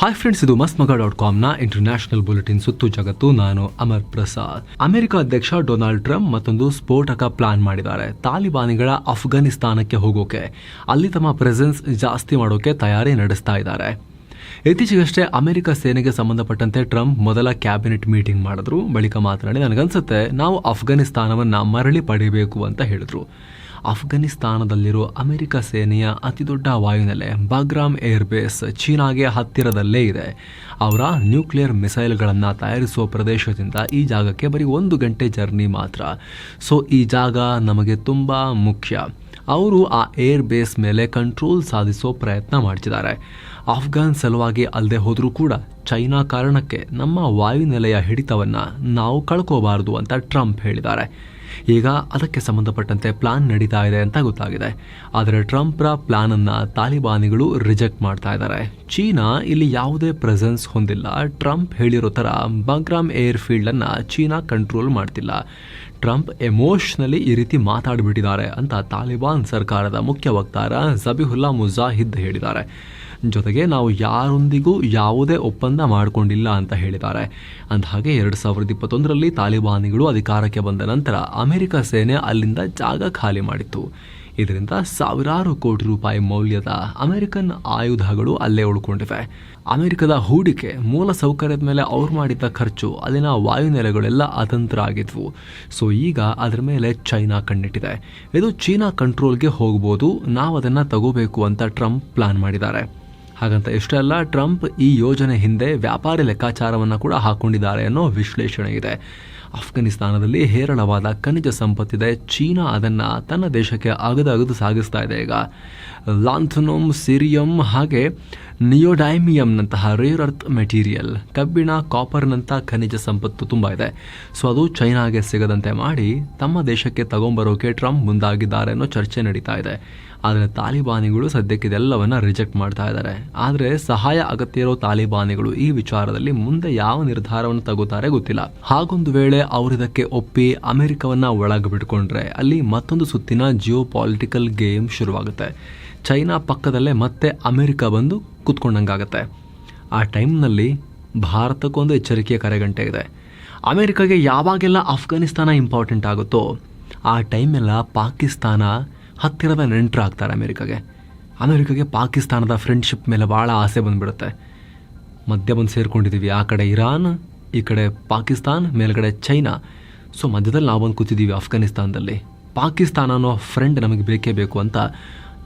Hi friends ಇದು ಮಸ್ತ್ ಮಗ ಡಾಟ್ ಕಾಮ್ನ ಇಂಟರ್ನ್ಯಾಷನಲ್ ಬುಲೆಟಿನ್ ಸುತ್ತು ಜಗತ್ತು. ನಾನು ಅಮರ್ ಪ್ರಸಾದ್. ಅಮೆರಿಕ ಅಧ್ಯಕ್ಷ ಡೊನಾಲ್ಡ್ ಟ್ರಂಪ್ ಮತ್ತೊಂದು ಸ್ಫೋಟಕ ಪ್ಲಾನ್ ಮಾಡಿದ್ದಾರೆ. ತಾಲಿಬಾನಿಗಳ ಅಫ್ಘಾನಿಸ್ತಾನಕ್ಕೆ ಹೋಗೋಕೆ. ಅಲ್ಲಿ ತಮ್ಮ ಪ್ರೆಸೆನ್ಸ್ ಜಾಸ್ತಿ ಮಾಡೋಕೆ ತಯಾರಿ ನಡೆಸ್ತಾ ಇದ್ದಾರೆ. ಇತ್ತೀಚೆಗಷ್ಟೇ ಅಮೆರಿಕ ಸೇನೆಗೆ ಸಂಬಂಧಪಟ್ಟಂತೆ ಟ್ರಂಪ್ ಮೊದಲ ಕ್ಯಾಬಿನೆಟ್ ಮೀಟಿಂಗ್ ಮಾಡಿದ್ರು. ಬಳಿಕ ಮಾತನಾಡಿ, ನನಗನ್ಸುತ್ತೆ, ನಾವು ಅಫ್ಘಾನಿಸ್ತಾನವನ್ನು ಮರಳಿ ಪಡೆಯಬೇಕು ಅಂತ ಹೇಳಿದ್ರು. ಅಫ್ಘಾನಿಸ್ತಾನದಲ್ಲಿರೋ ಅಮೆರಿಕ ಸೇನೆಯ ಅತಿದೊಡ್ಡ ವಾಯುನೆಲೆ ಬಾಗ್ರಾಮ್ ಏರ್ ಬೇಸ್ ಚೀನಾಗೆ ಹತ್ತಿರದಲ್ಲೇ ಇದೆ. ಅವರ ನ್ಯೂಕ್ಲಿಯರ್ ಮಿಸೈಲ್ಗಳನ್ನು ತಯಾರಿಸುವ ಪ್ರದೇಶದಿಂದ ಈ ಜಾಗಕ್ಕೆ ಬರೀ ಒಂದು ಗಂಟೆ ಜರ್ನಿ ಮಾತ್ರ. ಸೊ, ಈ ಜಾಗ ನಮಗೆ ತುಂಬ ಮುಖ್ಯ. ಅವರು ಆ ಏರ್ ಬೇಸ್ ಮೇಲೆ ಕಂಟ್ರೋಲ್ ಸಾಧಿಸೋ ಪ್ರಯತ್ನ ಮಾಡ್ತಿದ್ದಾರೆ. ಆಫ್ಘಾನ್ ಸಲುವಾಗಿ ಅಲ್ಲದೆ ಹೋದರೂ ಕೂಡ ಚೈನಾ ಕಾರಣಕ್ಕೆ ನಮ್ಮ ವಾಯುನೆಲೆಯ ಹಿಡಿತವನ್ನು ನಾವು ಕಳ್ಕೋಬಾರದು ಅಂತ ಟ್ರಂಪ್ ಹೇಳಿದ್ದಾರೆ. ಈಗ ಅದಕ್ಕೆ ಸಂಬಂಧಪಟ್ಟಂತೆ ಪ್ಲಾನ್ ನಡೀತಾ ಇದೆ ಅಂತ ಗೊತ್ತಾಗಿದೆ. ಆದರೆ ಟ್ರಂಪ್ರ ಪ್ಲಾನ್ ಅನ್ನ ತಾಲಿಬಾನಿಗಳು ರಿಜೆಕ್ಟ್ ಮಾಡ್ತಾ ಇದ್ದಾರೆ. ಚೀನಾ ಇಲ್ಲಿ ಯಾವುದೇ ಪ್ರೆಸೆನ್ಸ್ ಹೊಂದಿಲ್ಲ. ಟ್ರಂಪ್ ಹೇಳಿರೋ ಥರ ಬಂಗ್ರಾಮ್ ಏರ್ ಫೀಲ್ಡ್ ಅನ್ನ ಚೀನಾ ಕಂಟ್ರೋಲ್ ಮಾಡ್ತಿಲ್ಲ. ಟ್ರಂಪ್ ಎಮೋಷನಲಿ ಈ ರೀತಿ ಮಾತಾಡಿಬಿಟ್ಟಿದ್ದಾರೆ ಅಂತ ತಾಲಿಬಾನ್ ಸರ್ಕಾರದ ಮುಖ್ಯ ವಕ್ತಾರ ಜಬಿಹುಲ್ಲಾ ಮುಜಾಹಿದ್ ಹೇಳಿದ್ದಾರೆ. ಜೊತೆಗೆ ನಾವು ಯಾರೊಂದಿಗೂ ಯಾವುದೇ ಒಪ್ಪಂದ ಮಾಡಿಕೊಂಡಿಲ್ಲ ಅಂತ ಹೇಳಿದ್ದಾರೆ. ಅಂದಹಾಗೆ ಎರಡು ಸಾವಿರದ ಇಪ್ಪತ್ತೊಂದರಲ್ಲಿ ತಾಲಿಬಾನಿಗಳು ಅಧಿಕಾರಕ್ಕೆ ಬಂದ ನಂತರ ಅಮೆರಿಕ ಸೇನೆ ಅಲ್ಲಿಂದ ಜಾಗ ಖಾಲಿ ಮಾಡಿತ್ತು. ಇದರಿಂದ ಸಾವಿರಾರು ಕೋಟಿ ರೂಪಾಯಿ ಮೌಲ್ಯದ ಅಮೆರಿಕನ್ ಆಯುಧಗಳು ಅಲ್ಲೇ ಉಳ್ಕೊಂಡಿವೆ. ಅಮೆರಿಕದ ಹೂಡಿಕೆ, ಮೂಲ ಸೌಕರ್ಯದ ಮೇಲೆ ಅವ್ರು ಮಾಡಿದ್ದ ಖರ್ಚು, ಅಲ್ಲಿನ ವಾಯುನೆಲೆಗಳೆಲ್ಲ ಅತಂತ್ರ ಆಗಿದ್ವು. ಸೊ, ಈಗ ಅದರ ಮೇಲೆ ಚೈನಾ ಕಣ್ಣಿಟ್ಟಿದೆ. ಇದು ಚೀನಾ ಕಂಟ್ರೋಲ್ಗೆ ಹೋಗ್ಬೋದು, ನಾವು ಅದನ್ನು ತಗೋಬೇಕು ಅಂತ ಟ್ರಂಪ್ ಪ್ಲಾನ್ ಮಾಡಿದ್ದಾರೆ. ಹಾಗಂತ ಇಷ್ಟೇ ಅಲ್ಲ ಟ್ರಂಪ್ ಈ ಯೋಜನೆ ಹಿಂದೆ ವ್ಯಾಪಾರಿ ಲೆಕ್ಕಾಚಾರವನ್ನು ಕೂಡ ಹಾಕೊಂಡಿದ್ದಾರೆ ಅನ್ನೋ ವಿಶ್ಲೇಷಣೆ ಇದೆ. ಅಫ್ಘಾನಿಸ್ತಾನದಲ್ಲಿ ಹೇರಳವಾದ ಖನಿಜ ಸಂಪತ್ತಿದೆ. ಚೀನಾ ಅದನ್ನು ತನ್ನ ದೇಶಕ್ಕೆ ಅಗದು ಅಗದು ಸಾಗಿಸ್ತಾ ಇದೆ ಈಗ. ಲಾಂಥನೋಮ್ ಸಿರಿಯಂ ಹಾಗೆ ನಿಯೋಡೈಮಿಯಂನಂತಹ ರೇರ್ ಅರ್ತ್ ಮೆಟೀರಿಯಲ್ ಕಬ್ಬಿಣ ಕಾಪರ್ನಂಥ ಖನಿಜ ಸಂಪತ್ತು ತುಂಬ ಇದೆ. ಸೊ ಅದು ಚೈನಾಗೆ ಸಿಗದಂತೆ ಮಾಡಿ ತಮ್ಮ ದೇಶಕ್ಕೆ ತಗೊಂಬರೋಕೆ ಟ್ರಂಪ್ ಮುಂದಾಗಿದ್ದಾರೆ ಅನ್ನೋ ಚರ್ಚೆ ನಡೀತಾ ಇದೆ. ಆದರೆ ತಾಲಿಬಾನಿಗಳು ಸದ್ಯಕ್ಕೆ ಇದೆಲ್ಲವನ್ನ ರಿಜೆಕ್ಟ್ ಮಾಡ್ತಾ ಇದ್ದಾರೆ. ಆದರೆ ಸಹಾಯ ಅಗತ್ಯ ಇರೋ ತಾಲಿಬಾನಿಗಳು ಈ ವಿಚಾರದಲ್ಲಿ ಮುಂದೆ ಯಾವ ನಿರ್ಧಾರವನ್ನು ತಗೋತಾರೆ ಗೊತ್ತಿಲ್ಲ. ಹಾಗೊಂದು ವೇಳೆ ಅವರಿದಕ್ಕೆ ಒಪ್ಪಿ ಅಮೆರಿಕವನ್ನ ಒಳಗೆ ಬಿಟ್ಕೊಂಡ್ರೆ ಅಲ್ಲಿ ಮತ್ತೊಂದು ಸುತ್ತಿನ ಜಿಯೋ ಪಾಲಿಟಿಕಲ್ ಗೇಮ್ ಶುರುವಾಗುತ್ತೆ. ಚೈನಾ ಪಕ್ಕದಲ್ಲೇ ಮತ್ತೆ ಅಮೆರಿಕ ಬಂದು ಕೂತ್ಕೊಂಡಂಗಾಗತ್ತೆ. ಆ ಟೈಮ್ನಲ್ಲಿ ಭಾರತಕ್ಕೊಂದು ಎಚ್ಚರಿಕೆಯ ಕರೆಗಂಟೆ ಇದೆ. ಅಮೆರಿಕಾಗೆ ಯಾವಾಗೆಲ್ಲ ಅಫ್ಘಾನಿಸ್ತಾನ ಇಂಪಾರ್ಟೆಂಟ್ ಆಗುತ್ತೋ, ಆ ಟೈಮೆಲ್ಲ ಪಾಕಿಸ್ತಾನ ಹತ್ತಿರದ ನೆಂಟರಾಗ್ತಾರೆ ಅಮೆರಿಕಾಗೆ. ಅಮೆರಿಕಾಗೆ ಪಾಕಿಸ್ತಾನದ ಫ್ರೆಂಡ್ಶಿಪ್ ಮೇಲೆ ಭಾಳ ಆಸೆ ಬಂದುಬಿಡುತ್ತೆ. ಮಧ್ಯ ಬಂದು ಸೇರ್ಕೊಂಡಿದ್ದೀವಿ ಆ ಕಡೆ ಇರಾನ್, ಈ ಕಡೆ ಪಾಕಿಸ್ತಾನ್, ಮೇಲ್ಗಡೆ ಚೈನಾ. ಸೊ ಮಧ್ಯದಲ್ಲಿ ನಾವು ಬಂದು ಕೂತಿದ್ದೀವಿ ಅಫ್ಘಾನಿಸ್ತಾನದಲ್ಲಿ ಪಾಕಿಸ್ತಾನ ಅನ್ನೋ ಫ್ರೆಂಡ್ ನಮಗೆ ಬೇಕೇ ಬೇಕು ಅಂತ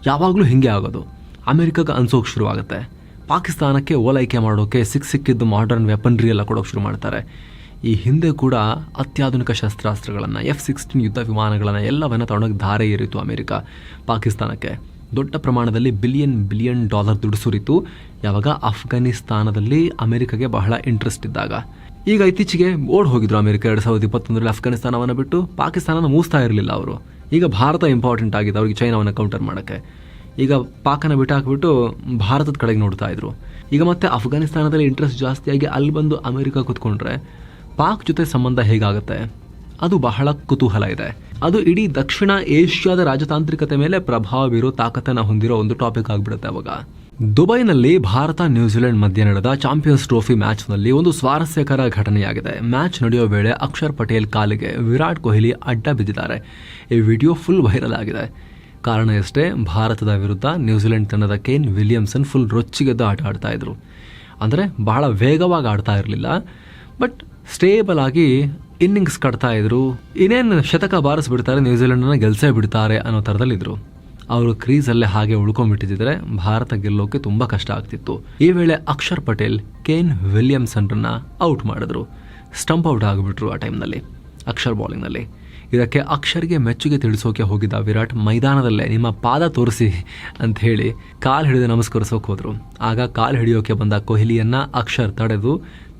ಯಾವಾಗಲೂ ಹಿಂಗೆ ಆಗೋದು. ಅಮೆರಿಕಕ್ಕೆ ಅನ್ಸೋಕೆ ಶುರುವಾಗುತ್ತೆ. ಪಾಕಿಸ್ತಾನಕ್ಕೆ ಓಲೈಕೆ ಮಾಡೋಕೆ ಸಿಕ್ ಸಿಕ್ಕಿದ್ದು ಮಾಡರ್ನ್ ವೆಪನ್ರಿ ಎಲ್ಲ ಕೊಡೋಕೆ ಶುರು ಮಾಡ್ತಾರೆ. ಈ ಹಿಂದೆ ಕೂಡ ಅತ್ಯಾಧುನಿಕ ಶಸ್ತ್ರಾಸ್ತ್ರಗಳನ್ನು ಎಫ್ ಸಿಕ್ಸ್ಟೀನ್ ಯುದ್ಧ ವಿಮಾನಗಳನ್ನು ಎಲ್ಲವನ್ನ ತಗೊಂಡೋಗಿ ಧಾರೆ ಏರಿತು ಅಮೆರಿಕ. ಪಾಕಿಸ್ತಾನಕ್ಕೆ ದೊಡ್ಡ ಪ್ರಮಾಣದಲ್ಲಿ ಬಿಲಿಯನ್ ಬಿಲಿಯನ್ ಡಾಲರ್ ದುಡ್ಡು ಸುರಿತು. ಯಾವಾಗ? ಅಫ್ಘಾನಿಸ್ತಾನದಲ್ಲಿ ಅಮೆರಿಕಗೆ ಬಹಳ ಇಂಟ್ರೆಸ್ಟ್ ಇದ್ದಾಗ. ಈಗ ಇತ್ತೀಚೆಗೆ ಓಡ್ ಹೋಗಿದ್ರು ಅಮೆರಿಕ ಎರಡು ಸಾವಿರದ ಇಪ್ಪತ್ತೊಂದರಲ್ಲಿ ಅಫ್ಘಾನಿಸ್ತಾನವನ್ನು ಬಿಟ್ಟು. ಪಾಕಿಸ್ತಾನನ ಮೂಸ್ತಾ ಇರಲಿಲ್ಲ ಅವರು. ಈಗ ಭಾರತ ಇಂಪಾರ್ಟೆಂಟ್ ಆಗಿದೆ. ಅವ್ರಿಗೆ ಚೈನಾವನ್ನು ಕೌಂಟರ್ ಮಾಡೋಕ್ಕೆ. ಈಗ ಪಾಕನ ಬಿಟ್ಟಾಕ್ಬಿಟ್ಟು ಭಾರತದ ಕಡೆಗೆ ನೋಡ್ತಾ ಇದ್ರು. ಈಗ ಮತ್ತೆ ಅಫ್ಘಾನಿಸ್ತಾನದಲ್ಲಿ ಇಂಟ್ರೆಸ್ಟ್ ಜಾಸ್ತಿಯಾಗಿ ಅಲ್ಲಿ ಬಂದು ಅಮೆರಿಕ ಕೂತ್ಕೊಂಡ್ರೆ ಪಾಕ್ ಜೊತೆ ಸಂಬಂಧ ಹೇಗಾಗುತ್ತೆ? ಅದು ಬಹಳ ಕುತೂಹಲ ಇದೆ. ಅದು ಇಡೀ ದಕ್ಷಿಣ ಏಷ್ಯಾದ ರಾಜತಾಂತ್ರಿಕತೆ ಮೇಲೆ ಪ್ರಭಾವ ಬೀರೋ ತಾಕತ್ತನ್ನು ಹೊಂದಿರೋ ಒಂದು ಟಾಪಿಕ್ ಆಗಿಬಿಡುತ್ತೆ ಅವಾಗ. ದುಬೈನಲ್ಲಿ ಭಾರತ, ನ್ಯೂಜಿಲೆಂಡ್ ಮಧ್ಯೆ ನಡೆದ ಚಾಂಪಿಯನ್ಸ್ ಟ್ರೋಫಿ ಮ್ಯಾಚ್ನಲ್ಲಿ ಒಂದು ಸ್ವಾರಸ್ಯಕರ ಘಟನೆಯಾಗಿದೆ. ಮ್ಯಾಚ್ ನಡೆಯೋ ವೇಳೆ ಅಕ್ಷರ್ ಪಟೇಲ್ ಕಾಲಿಗೆ ವಿರಾಟ್ ಕೊಹ್ಲಿ ಅಡ್ಡ ಬಿದ್ದಿದ್ದಾರೆ. ಈ ವಿಡಿಯೋ ಫುಲ್ ವೈರಲ್ ಆಗಿದೆ. ಕಾರಣ ಎಷ್ಟೇ, ಭಾರತದ ವಿರುದ್ಧ ನ್ಯೂಜಿಲೆಂಡ್ ತಂಡದ ಕೇನ್ ವಿಲಿಯಮ್ಸನ್ ಫುಲ್ ರೊಚ್ಚಿಗೆದ್ದು ಆಟ ಆಡ್ತಾ ಇದ್ರು. ಅಂದರೆ ಬಹಳ ವೇಗವಾಗಿ ಆಡ್ತಾ ಇರಲಿಲ್ಲ. ಬಟ್ ಸ್ಟೇಬಲ್ ಆಗಿ ಇನ್ನಿಂಗ್ಸ್ ಕಟ್ತಾ ಇದ್ರು. ಇನ್ನೇನು ಶತಕ ಬಾರಿಸ್ಬಿಡ್ತಾರೆ, ನ್ಯೂಜಿಲೆಂಡನ್ನು ಗೆಲ್ಸೇ ಬಿಡ್ತಾರೆ ಅನ್ನೋ ಥರದಲ್ಲಿದ್ರು. ಅವರು ಕ್ರೀಸಲ್ಲೇ ಹಾಗೆ ಉಳ್ಕೊಂಡ್ಬಿಟ್ಟಿದ್ರೆ ಭಾರತ ಗೆಲ್ಲೋಕೆ ತುಂಬ ಕಷ್ಟ ಆಗ್ತಿತ್ತು. ಈ ವೇಳೆ ಅಕ್ಷರ್ ಪಟೇಲ್, ಕೇನ್ ವಿಲಿಯಮ್ಸನ್ರನ್ನ ಔಟ್ ಮಾಡಿದ್ರು. ಸ್ಟಂಪ್ ಔಟ್ ಆಗಿಬಿಟ್ರು ಆ ಟೈಮ್ನಲ್ಲಿ, ಅಕ್ಷರ್ ಬೌಲಿಂಗ್ನಲ್ಲಿ. ಇದಕ್ಕೆ ಅಕ್ಷರ್ಗೆ ಮೆಚ್ಚುಗೆ ತಿಳಿಸೋಕೆ ಹೋಗಿದ್ದ ವಿರಾಟ್ ಮೈದಾನದಲ್ಲೇ ನಿಮ್ಮ ಪಾದ ತೋರಿಸಿ ಅಂತ ಹೇಳಿ ಕಾಲು ಹಿಡಿದು ನಮಸ್ಕರಿಸೋಕೆ ಹೋದರು. ಆಗ ಕಾಲು ಹಿಡಿಯೋಕೆ ಬಂದ ಕೊಹ್ಲಿಯನ್ನ ಅಕ್ಷರ್ ತಡೆದು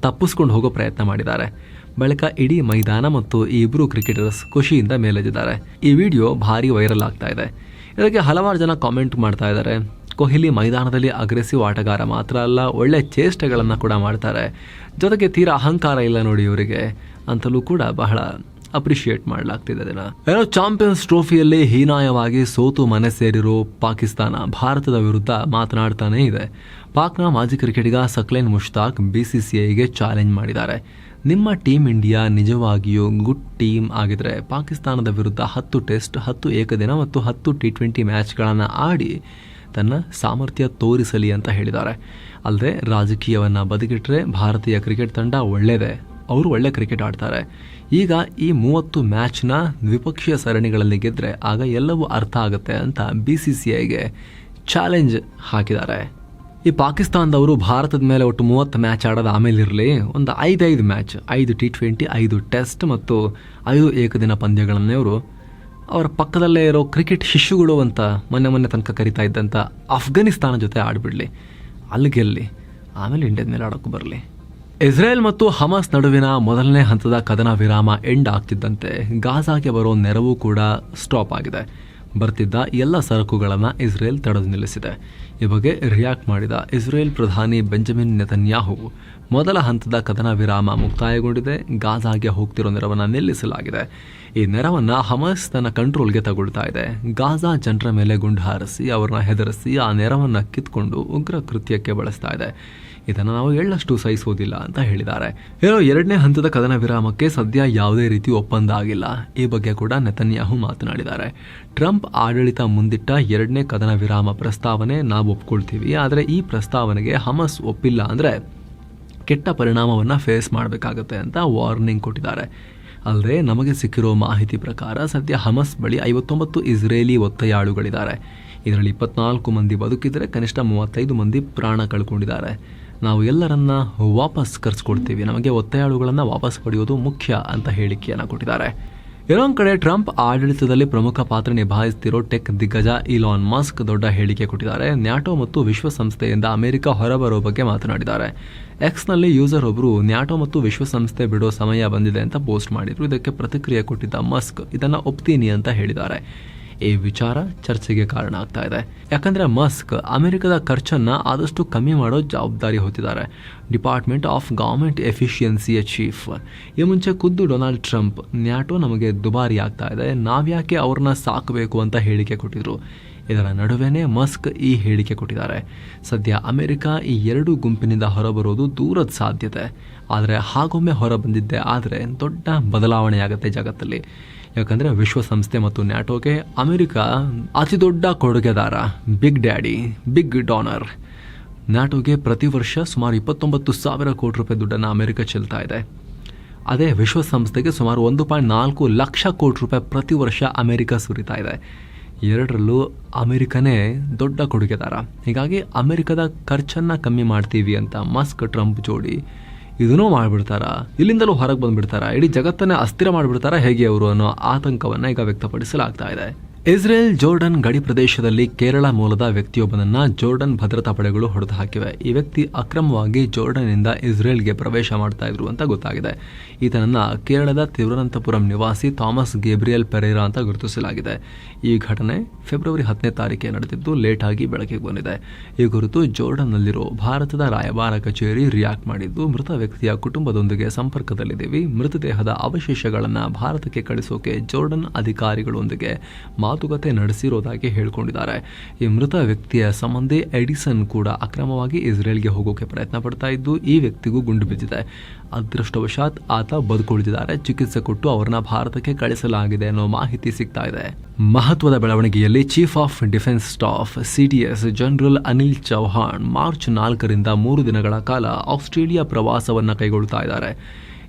ತಪ್ಪಿಸ್ಕೊಂಡು ಹೋಗೋ ಪ್ರಯತ್ನ ಮಾಡಿದ್ದಾರೆ. ಬಳಿಕ ಇಡೀ ಮೈದಾನ ಮತ್ತು ಈ ಇಬ್ಬರು ಕ್ರಿಕೆಟರ್ಸ್ ಖುಷಿಯಿಂದ ಮೇಲೆದ್ದಿದ್ದಾರೆ. ಈ ವಿಡಿಯೋ ಭಾರಿ ವೈರಲ್ ಆಗ್ತಾ ಇದೆ. ಇದಕ್ಕೆ ಹಲವಾರು ಜನ ಕಾಮೆಂಟ್ ಮಾಡ್ತಾ ಇದ್ದಾರೆ. ಕೊಹ್ಲಿ ಮೈದಾನದಲ್ಲಿ ಅಗ್ರೆಸಿವ್ ಆಟಗಾರ ಮಾತ್ರ ಅಲ್ಲ, ಒಳ್ಳೆ ಚೇಷ್ಟೆಗಳನ್ನು ಕೂಡ ಮಾಡ್ತಾರೆ. ಜೊತೆಗೆ ತೀರಾ ಅಹಂಕಾರ ಇಲ್ಲ ನೋಡಿ ಇವರಿಗೆ. ಅಂತಲೂ ಕೂಡ ಬಹಳ ಅಪ್ರಿಷಿಯೇಟ್ ಮಾಡಲಾಗ್ತಿದೆ ದಿನ. ಏನೋ ಚಾಂಪಿಯನ್ಸ್ ಟ್ರೋಫಿಯಲ್ಲಿ ಹೀನಾಯವಾಗಿ ಸೋತು ಮನೆ ಸೇರಿರೋ ಪಾಕಿಸ್ತಾನ ಭಾರತದ ವಿರುದ್ಧ ಮಾತನಾಡ್ತಾನೇ ಇದೆ. ಪಾಕ್ನ ಮಾಜಿ ಕ್ರಿಕೆಟಿಗ Saqlain Mushtaq B C C ಐಗೆ challenge ಮಾಡಿದ್ದಾರೆ. ನಿಮ್ಮ ಟೀಮ್ ಇಂಡಿಯಾ ನಿಜವಾಗಿಯೂ ಗುಡ್ ಟೀಮ್ ಆಗಿದ್ರೆ ಪಾಕಿಸ್ತಾನದ ವಿರುದ್ಧ ಹತ್ತು ಟೆಸ್ಟ್, ಹತ್ತು ಏಕದಿನ ಮತ್ತು ಹತ್ತು ಟಿ ಟ್ವೆಂಟಿ ಮ್ಯಾಚ್ಗಳನ್ನು ಆಡಿ ತನ್ನ ಸಾಮರ್ಥ್ಯ ತೋರಿಸಲಿ ಅಂತ ಹೇಳಿದ್ದಾರೆ. ಅಲ್ಲದೆ ರಾಜಕೀಯವನ್ನು ಬದುಕಿಟ್ರೆ ಭಾರತೀಯ ಕ್ರಿಕೆಟ್ ತಂಡ ಒಳ್ಳೆಯದೇ ಅವರು ಒಳ್ಳೆ ಕ್ರಿಕೆಟ್ ಆಡ್ತಾರೆ. ಈಗ ಈ ಮೂವತ್ತು ಮ್ಯಾಚ್ನ ದ್ವಿಪಕ್ಷೀಯ ಸರಣಿಗಳಲ್ಲಿ ಗೆದ್ದರೆ ಆಗ ಎಲ್ಲವೂ ಅರ್ಥ ಆಗುತ್ತೆ ಅಂತ ಬಿ ಸಿ ಸಿ ಐಗೆ ಚಾಲೆಂಜ್ ಹಾಕಿದ್ದಾರೆ. ಈ ಪಾಕಿಸ್ತಾನದವರು ಭಾರತದ ಮೇಲೆ ಒಟ್ಟು ಮೂವತ್ತು ಮ್ಯಾಚ್ ಆಡೋದು ಆಮೇಲೆ ಇರಲಿ, ಒಂದು ಐದೈದು ಮ್ಯಾಚ್ ಐದು ಟಿ ಟ್ವೆಂಟಿ ಐದು ಟೆಸ್ಟ್ ಮತ್ತು ಐದು ಏಕದಿನ ಪಂದ್ಯಗಳನ್ನೇ ಅವರು ಅವರ ಪಕ್ಕದಲ್ಲೇ ಇರೋ ಕ್ರಿಕೆಟ್ ಶಿಶುಗಳು ಅಂತ ಮೊನ್ನೆ ಮೊನ್ನೆ ತನಕ ಕರಿತಾ ಇದ್ದಂಥ ಅಫ್ಘಾನಿಸ್ತಾನ ಜೊತೆ ಆಡಿಬಿಡಲಿ, ಅಲ್ಲಿ ಗೆಲ್ಲಿ, ಆಮೇಲೆ ಇಂಡಿಯಾದ ಮೇಲೆ ಆಡೋಕ್ಕೂ ಬರಲಿ. ಇಸ್ರೇಲ್ ಮತ್ತು ಹಮಾಸ್ ನಡುವಿನ ಮೊದಲನೇ ಹಂತದ ಕದನ ವಿರಾಮ ಎಂಡ್ ಆಗ್ತಿದ್ದಂತೆ, ಗಾಜಾಗೆ ಬರೋ ನೆರವು ಕೂಡ ಸ್ಟಾಪ್ ಆಗಿದೆ. ಬರ್ತಿದ್ದ ಎಲ್ಲ ಸರಕುಗಳನ್ನು ಇಸ್ರೇಲ್ ತಡೆದು ನಿಲ್ಲಿಸಿದೆ. ಈ ಬಗ್ಗೆ ರಿಯಾಕ್ಟ್ ಮಾಡಿದ ಇಸ್ರೇಲ್ ಪ್ರಧಾನಿ ಬೆಂಜಮಿನ್ ನೆತನ್ಯಾಹು, ಮೊದಲ ಹಂತದ ಕದನ ವಿರಾಮ ಮುಕ್ತಾಯಗೊಂಡಿದೆ, ಗಾಜಾಗೆ ಹೋಗ್ತಿರೋ ನೆರವನ್ನು ನಿಲ್ಲಿಸಲಾಗಿದೆ. ಈ ನೆರವನ್ನು ಹಮಾಸ್ ತನ್ನ ಕಂಟ್ರೋಲ್ಗೆ ತಗೊಳ್ತಾ ಇದೆ. ಗಾಜಾ ಜನರ ಮೇಲೆ ಗುಂಡು ಹಾರಿಸಿ, ಅವರನ್ನ ಹೆದರಿಸಿ ಆ ನೆರವನ್ನು ಕಿತ್ಕೊಂಡು ಉಗ್ರ ಕೃತ್ಯಕ್ಕೆ ಬಳಸ್ತಾ ಇದೆ. ಇದನ್ನು ನಾವು ಎಳ್ಳಷ್ಟು ಸಹಿಸುವುದಿಲ್ಲ ಅಂತ ಹೇಳಿದ್ದಾರೆ. ಏನೋ ಎರಡನೇ ಹಂತದ ಕದನ ವಿರಾಮಕ್ಕೆ ಸದ್ಯ ಯಾವುದೇ ರೀತಿ ಒಪ್ಪಂದ ಆಗಿಲ್ಲ ಈ ಬಗ್ಗೆ ಕೂಡ ನೆತನ್ಯಾಹು ಮಾತನಾಡಿದ್ದಾರೆ. ಟ್ರಂಪ್ ಆಡಳಿತ ಮುಂದಿಟ್ಟ ಎರಡನೇ ಕದನ ವಿರಾಮ ಪ್ರಸ್ತಾವನೆ ನಾವು ಒಪ್ಕೊಳ್ತೀವಿ. ಆದರೆ ಈ ಪ್ರಸ್ತಾವನೆಗೆ ಹಮಸ್ ಒಪ್ಪಿಲ್ಲ ಅಂದರೆ ಕೆಟ್ಟ ಪರಿಣಾಮವನ್ನು ಫೇಸ್ ಮಾಡಬೇಕಾಗುತ್ತೆ ಅಂತ ವಾರ್ನಿಂಗ್ ಕೊಟ್ಟಿದ್ದಾರೆ. ಅಲ್ಲದೆ ನಮಗೆ ಸಿಕ್ಕಿರೋ ಮಾಹಿತಿ ಪ್ರಕಾರ ಸದ್ಯ ಹಮಸ್ ಬಳಿ ಐವತ್ತೊಂಬತ್ತು ಇಸ್ರೇಲಿ ಒತ್ತೆಯಾಳುಗಳಿದ್ದಾರೆ. ಇದರಲ್ಲಿ ಇಪ್ಪತ್ನಾಲ್ಕು ಮಂದಿ ಬದುಕಿದರೆ ಕನಿಷ್ಠ ಮೂವತ್ತೈದು ಮಂದಿ ಪ್ರಾಣ ಕಳ್ಕೊಂಡಿದ್ದಾರೆ. ನಾವು ಎಲ್ಲರನ್ನ ವಾಪಸ್ ಕರೆಸ್ಕೊಡ್ತೀವಿ. ನಮಗೆ ಒತ್ತೆಯಾಳುಗಳನ್ನು ವಾಪಸ್ ಪಡೆಯೋದು ಮುಖ್ಯ ಅಂತ ಹೇಳಿಕೆಯನ್ನು ಕೊಟ್ಟಿದ್ದಾರೆ. ಇನ್ನೊಂದು ಕಡೆ ಟ್ರಂಪ್ ಆಡಳಿತದಲ್ಲಿ ಪ್ರಮುಖ ಪಾತ್ರ ನಿಭಾಯಿಸ್ತಿರೋ ಟೆಕ್ ದಿಗ್ಗಜ ಇಲಾನ್ ಮಸ್ಕ್ ದೊಡ್ಡ ಹೇಳಿಕೆ ಕೊಟ್ಟಿದ್ದಾರೆ. ನ್ಯಾಟೋ ಮತ್ತು ವಿಶ್ವಸಂಸ್ಥೆಯಿಂದ ಅಮೆರಿಕ ಹೊರಬರೋ ಬಗ್ಗೆ ಮಾತನಾಡಿದ್ದಾರೆ. ಎಕ್ಸ್ನಲ್ಲಿ ಯೂಸರ್ ಒಬ್ಬರು ನ್ಯಾಟೋ ಮತ್ತು ವಿಶ್ವಸಂಸ್ಥೆ ಬಿಡೋ ಸಮಯ ಬಂದಿದೆ ಅಂತ ಪೋಸ್ಟ್ ಮಾಡಿದರು. ಇದಕ್ಕೆ ಪ್ರತಿಕ್ರಿಯೆ ಕೊಟ್ಟಿದ್ದ ಮಸ್ಕ್ ಇದನ್ನು ಒಪ್ತೀನಿ ಅಂತ ಹೇಳಿದ್ದಾರೆ. ಈ ವಿಚಾರ ಚರ್ಚೆಗೆ ಕಾರಣ ಆಗ್ತಾ ಇದೆ. ಯಾಕಂದ್ರೆ ಮಸ್ಕ್ ಅಮೆರಿಕದ ಖರ್ಚನ್ನ ಆದಷ್ಟು ಕಮ್ಮಿ ಮಾಡೋ ಜವಾಬ್ದಾರಿ ಹೊತ್ತಿದ್ದಾರೆ. ಡಿಪಾರ್ಟ್ಮೆಂಟ್ ಆಫ್ ಗವರ್ಮೆಂಟ್ ಎಫಿಷಿಯನ್ಸಿಯ ಚೀಫ್ ಈ ಮುಂಚೆ ಖುದ್ದು ಡೊನಾಲ್ಡ್ ಟ್ರಂಪ್ ನ್ಯಾಟೋ ನಮಗೆ ದುಬಾರಿ ಆಗ್ತಾ ಇದೆ, ನಾವ್ಯಾಕೆ ಅವ್ರನ್ನ ಸಾಕಬೇಕು ಅಂತ ಹೇಳಿಕೆ ಕೊಟ್ಟಿದ್ರು? ಇದರ ನಡುವೆನೇ ಮಸ್ಕ್ ಈ ಹೇಳಿಕೆ ಕೊಟ್ಟಿದ್ದಾರೆ. ಸದ್ಯ ಅಮೆರಿಕ ಈ ಎರಡು ಗುಂಪಿನಿಂದ ಹೊರಬರೋದು ದೂರದ ಸಾಧ್ಯತೆ. ಆದರೆ ಹಾಗೊಮ್ಮೆ ಹೊರ ಬಂದಿದ್ದೆ ಆದರೆ ದೊಡ್ಡ ಬದಲಾವಣೆಯಾಗುತ್ತೆ ಜಗತ್ತಲ್ಲಿ. ಯಾಕಂದರೆ ವಿಶ್ವಸಂಸ್ಥೆ ಮತ್ತು ನ್ಯಾಟೋಗೆ ಅಮೆರಿಕ ಅತಿ ದೊಡ್ಡ ಕೊಡುಗೆದಾರ, ಬಿಗ್ ಡ್ಯಾಡಿ, ಬಿಗ್ ಡಾನರ್. ನ್ಯಾಟೋಗೆ ಪ್ರತಿ ವರ್ಷ ಸುಮಾರು ಇಪ್ಪತ್ತೊಂಬತ್ತು ಸಾವಿರ ಕೋಟಿ ರೂಪಾಯಿ ದುಡ್ಡನ್ನು ಅಮೆರಿಕ ಚೆಲ್ತಾ ಇದೆ. ಅದೇ ವಿಶ್ವಸಂಸ್ಥೆಗೆ ಸುಮಾರು ಒಂದು ಪಾಯಿಂಟ್ ನಾಲ್ಕು ಲಕ್ಷ ಕೋಟಿ ರೂಪಾಯಿ ಪ್ರತಿ ವರ್ಷ ಅಮೆರಿಕ ಸುರಿತಾ ಇದೆ. ಎರಡರಲ್ಲೂ ಅಮೆರಿಕನೇ ದೊಡ್ಡ ಕೊಡುಗೆದಾರ. ಹೀಗಾಗಿ ಅಮೆರಿಕದ ಖರ್ಚನ್ನು ಕಮ್ಮಿ ಮಾಡ್ತೀವಿ ಅಂತ ಮಸ್ಕ್, ಟ್ರಂಪ್ ಜೋಡಿ ಇದನ್ನೂ ಮಾಡಿಬಿಡ್ತಾರ? ಇಲ್ಲಿಂದಲೂ ಹೊರಗೆ ಬಂದ್ಬಿಡ್ತಾರ? ಇಡೀ ಜಗತ್ತನ್ನೇ ಅಸ್ಥಿರ ಮಾಡಿಬಿಡ್ತಾರ? ಹೇಗೆ ಅವರು ಅನ್ನೋ ಆತಂಕವನ್ನ ಈಗ ವ್ಯಕ್ತಪಡಿಸಲಾಗ್ತಾ ಇದೆ. ಇಸ್ರೇಲ್ ಜೋರ್ಡನ್ ಗಡಿ ಪ್ರದೇಶದಲ್ಲಿ ಕೇರಳ ಮೂಲದ ವ್ಯಕ್ತಿಯೊಬ್ಬನನ್ನು ಜೋರ್ಡನ್ ಭದ್ರತಾ ಪಡೆಗಳು ಹೊಡೆದು ಹಾಕಿವೆ ಈ ವ್ಯಕ್ತಿ ಅಕ್ರಮವಾಗಿ ಜೋರ್ಡನ್ನಿಂದ ಇಸ್ರೇಲ್ಗೆ ಪ್ರವೇಶ ಮಾಡ್ತಾ ಇದ್ರು ಅಂತ ಗೊತ್ತಾಗಿದೆ. ಈತನನ್ನ ಕೇರಳದ ತಿರುವನಂತಪುರಂ ನಿವಾಸಿ ಥಾಮಸ್ ಗೇಬ್ರಿಯಲ್ ಪೆರೇರಾ ಅಂತ ಗುರುತಿಸಲಾಗಿದೆ. ಈ ಘಟನೆ ಫೆಬ್ರವರಿ ಹತ್ತನೇ ತಾರೀಕೆ ನಡೆದಿದ್ದು ಲೇಟ್ ಆಗಿ ಬೆಳಕಿಗೆ ಬಂದಿದೆ. ಈ ಕುರಿತು ಜೋರ್ಡನ್ನಲ್ಲಿರೋ ಭಾರತದ ರಾಯಭಾರ ಕಚೇರಿ ರಿಯಾಕ್ಟ್ ಮಾಡಿದ್ದು, ಮೃತ ವ್ಯಕ್ತಿಯ ಕುಟುಂಬದೊಂದಿಗೆ ಸಂಪರ್ಕದಲ್ಲಿದ್ದೀವಿ. ಮೃತದೇಹದ ಅವಶೇಷಗಳನ್ನು ಭಾರತಕ್ಕೆ ಕಳಿಸೋಕೆ ಜೋರ್ಡನ್ ಅಧಿಕಾರಿಗಳೊಂದಿಗೆ ಮಾತುಕತೆ ನಡೆಸಿರೋದಾಗಿ ಹೇಳಿಕೊಂಡಿದ್ದಾರೆ. ಈ ಮೃತ ವ್ಯಕ್ತಿಯ ಸಂಬಂಧಿ ಎಡಿಸನ್ ಕೂಡ ಅಕ್ರಮವಾಗಿ ಇಸ್ರೇಲ್ಗೆ ಹೋಗೋಕೆ ಪ್ರಯತ್ನ ಪಡ್ತಾ ಇದ್ದು, ಈ ವ್ಯಕ್ತಿಗೂ ಗುಂಡು ಬಿದ್ದಿದೆ. ಅದೃಷ್ಟವಶಾತ್ ಆತ ಬದುಕುಳಿದಿದ್ದಾರೆ. ಚಿಕಿತ್ಸೆ ಕೊಟ್ಟು ಅವರನ್ನ ಭಾರತಕ್ಕೆ ಕಳಿಸಲಾಗಿದೆ ಅನ್ನೋ ಮಾಹಿತಿ ಸಿಗ್ತಾ ಇದೆ. ಮಹತ್ವದ ಬೆಳವಣಿಗೆಯಲ್ಲಿ chief of defence staff CDS general Anil Chauhan March ನಾಲ್ಕರಿಂದ ಮೂರು ದಿನಗಳ ಕಾಲ ಆಸ್ಟ್ರೇಲಿಯಾ ಪ್ರವಾಸವನ್ನು ಕೈಗೊಳ್ಳುತ್ತಾ ಇದ್ದಾರೆ.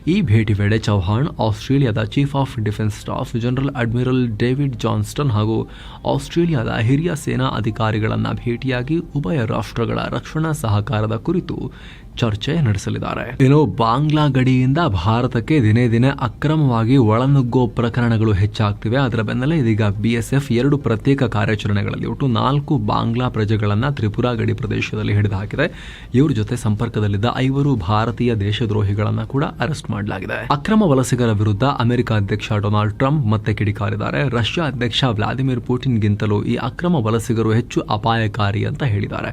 ಈ ಭೇಟಿ ವೇಳೆ ಚೌಹಾಣ್, ಆಸ್ಟ್ರೇಲಿಯಾದ chief of defence staff general admiral David Johnston ಹಾಗೂ ಆಸ್ಟ್ರೇಲಿಯಾದ ಹಿರಿಯ ಸೇನಾ ಅಧಿಕಾರಿಗಳನ್ನು ಭೇಟಿಯಾಗಿ ಉಭಯ ರಾಷ್ಟ್ರಗಳ ರಕ್ಷಣಾ ಸಹಕಾರದ ಕುರಿತು ಚರ್ಚೆ ನಡೆಸಲಿದ್ದಾರೆ. ಇನ್ನು ಬಾಂಗ್ಲಾ ಗಡಿಯಿಂದ ಭಾರತಕ್ಕೆ ದಿನೇ ದಿನೇ ಅಕ್ರಮವಾಗಿ ಒಳನುಗ್ಗೋ ಪ್ರಕರಣಗಳು ಹೆಚ್ಚಾಗ್ತಿವೆ. ಅದರ ಬೆನ್ನಲ್ಲೇ ಇದೀಗ ಬಿಎಸ್ಎಫ್ ಎರಡು ಪ್ರತ್ಯೇಕ ಕಾರ್ಯಾಚರಣೆಗಳಲ್ಲಿ ಒಟ್ಟು ನಾಲ್ಕು ಬಾಂಗ್ಲಾ ಪ್ರಜೆಗಳನ್ನು ತ್ರಿಪುರಾ ಗಡಿ ಪ್ರದೇಶದಲ್ಲಿ ಹಿಡಿದು ಹಾಕಿದೆ. ಇವ್ರ ಜೊತೆ ಸಂಪರ್ಕದಲ್ಲಿದ್ದ ಐವರು ಭಾರತೀಯ ದೇಶದ್ರೋಹಿಗಳನ್ನು ಕೂಡ ಅರೆಸ್ಟ್ ಮಾಡಲಾಗಿದೆ. ಅಕ್ರಮ ವಲಸಿಗರ ವಿರುದ್ಧ ಅಮೆರಿಕ ಅಧ್ಯಕ್ಷ ಡೊನಾಲ್ಡ್ ಟ್ರಂಪ್ ಮತ್ತೆ ಕಿಡಿಕಾರಿದ್ದಾರೆ. ರಷ್ಯಾ ಅಧ್ಯಕ್ಷ ವ್ಲಾದಿಮಿರ್ ಪುಟಿನ್ಗಿಂತಲೂ ಈ ಅಕ್ರಮ ವಲಸಿಗರು ಹೆಚ್ಚು ಅಪಾಯಕಾರಿ ಅಂತ ಹೇಳಿದ್ದಾರೆ.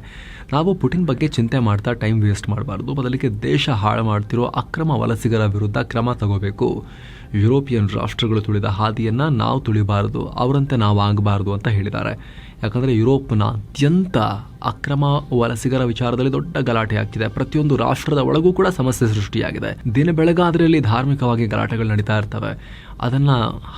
ನಾವು ಪುಟಿನ್ ಬಗ್ಗೆ ಚಿಂತೆ ಮಾಡ್ತಾ ಟೈಮ್ ವೇಸ್ಟ್ ಮಾಡಬಾರ್ದು. ಬದಲಿಗೆ ದೇಶ ಹಾಳು ಮಾಡ್ತಿರೋ ಅಕ್ರಮ ವಲಸಿಗರ ವಿರುದ್ಧ ಕ್ರಮ ತಗೋಬೇಕು. ಯುರೋಪಿಯನ್ ರಾಷ್ಟ್ರಗಳು ತುಳಿದ ಹಾದಿಯನ್ನು ನಾವು ತುಳಿಬಾರದು, ಅವರಂತೆ ನಾವು ಆಗಬಾರ್ದು ಅಂತ ಹೇಳಿದ್ದಾರೆ. ಯಾಕಂದರೆ ಯುರೋಪ್ನ ಅತ್ಯಂತ ಅಕ್ರಮ ವಲಸಿಗರ ವಿಚಾರದಲ್ಲಿ ದೊಡ್ಡ ಗಲಾಟೆ ಆಗ್ತಿದೆ. ಪ್ರತಿಯೊಂದು ರಾಷ್ಟ್ರದ ಒಳಗೂ ಕೂಡ ಸಮಸ್ಯೆ ಸೃಷ್ಟಿಯಾಗಿದೆ. ದಿನ ಬೆಳಗಾದ್ರಲ್ಲಿ ಧಾರ್ಮಿಕವಾಗಿ ಗಲಾಟೆಗಳು ನಡೀತಾ ಇರ್ತವೆ. ಅದನ್ನ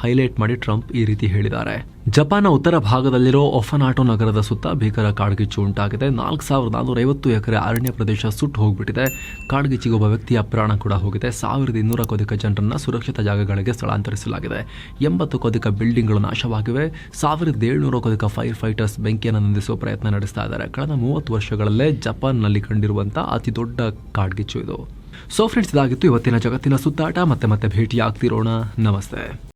ಹೈಲೈಟ್ ಮಾಡಿ ಟ್ರಂಪ್ ಈ ರೀತಿ ಹೇಳಿದ್ದಾರೆ. ಜಪಾನ್ನ ಉತ್ತರ ಭಾಗದಲ್ಲಿರೋ ಒಫನಾಟೋ ನಗರದ ಸುತ್ತ ಭೀಕರ ಕಾಡ್ಗಿಚ್ಚು ಉಂಟಾಗಿದೆ. ನಾಲ್ಕು ಸಾವಿರದ ನಾನ್ನೂರ ಐವತ್ತು ಎಕರೆ ಅರಣ್ಯ ಪ್ರದೇಶ ಸುಟ್ಟು ಹೋಗ್ಬಿಟ್ಟಿದೆ. ಕಾಡ್ಗಿಚ್ಚಿಗೆ ಒಬ್ಬ ವ್ಯಕ್ತಿಯ ಪ್ರಾಣ ಕೂಡ ಹೋಗಿದೆ. ಸಾವಿರದ ಇನ್ನೂರಕ್ಕೂ ಅಧಿಕ ಜನರನ್ನ ಸುರಕ್ಷಿತ ಜಾಗಗಳಿಗೆ ಸ್ಥಳಾಂತರಿಸಲಾಗಿದೆ. ಎಂಬತ್ತಕ್ಕೂ ಅಧಿಕ ಬಿಲ್ಡಿಂಗ್ಗಳು ನಾಶವಾಗಿವೆ. ಸಾವಿರದ ಏಳ್ನೂರಕ್ಕೂ ಅಧಿಕ ಫೈರ್ ಫೈಟರ್ಸ್ ಬೆಂಕಿಯನ್ನು ನಂದಿಸುವ ಪ್ರಯತ್ನ ನಡೆಸ್ತಾ ಇದ್ದಾರೆ. ಕಳೆದ ಮೂವತ್ತು ವರ್ಷಗಳಲ್ಲೇ ಜಪಾನ್ನಲ್ಲಿ ಕಂಡಿರುವಂಥ ಅತಿ ದೊಡ್ಡ ಕಾಡ್ಗಿಚ್ಚು ಇದು. ಸೊ ಫ್ರೆಂಡ್ಸ್ ಇದಾಗಿತ್ತು ಇವತ್ತಿನ ಜಗತ್ತಿನ ಸುತ್ತಾಟ. ಮತ್ತೆ ಮತ್ತೆ ಭೇಟಿ ಆಗ್ತಿರೋಣ ನಮಸ್ತೆ.